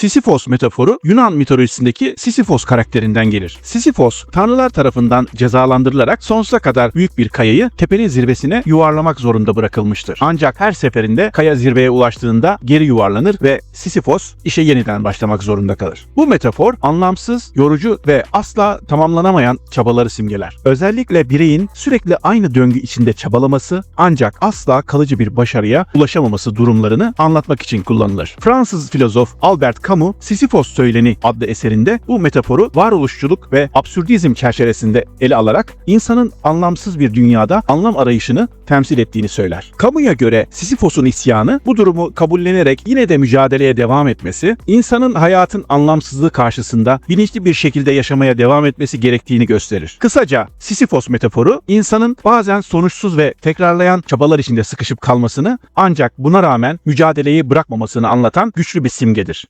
Sisyphos metaforu Yunan mitolojisindeki Sisyphos karakterinden gelir. Sisyphos, tanrılar tarafından cezalandırılarak sonsuza kadar büyük bir kayayı tepenin zirvesine yuvarlamak zorunda bırakılmıştır. Ancak her seferinde kaya zirveye ulaştığında geri yuvarlanır ve Sisyphos işe yeniden başlamak zorunda kalır. Bu metafor anlamsız, yorucu ve asla tamamlanamayan çabaları simgeler. Özellikle bireyin sürekli aynı döngü içinde çabalaması ancak asla kalıcı bir başarıya ulaşamaması durumlarını anlatmak için kullanılır. Fransız filozof Albert Camus, Sisyphos Söyleni adlı eserinde bu metaforu varoluşçuluk ve absürdizm çerçevesinde ele alarak insanın anlamsız bir dünyada anlam arayışını temsil ettiğini söyler. Camus'a göre Sisyphos'un isyanı bu durumu kabullenerek yine de mücadeleye devam etmesi, insanın hayatın anlamsızlığı karşısında bilinçli bir şekilde yaşamaya devam etmesi gerektiğini gösterir. Kısaca Sisyphos metaforu insanın bazen sonuçsuz ve tekrarlayan çabalar içinde sıkışıp kalmasını ancak buna rağmen mücadeleyi bırakmamasını anlatan güçlü bir simgedir.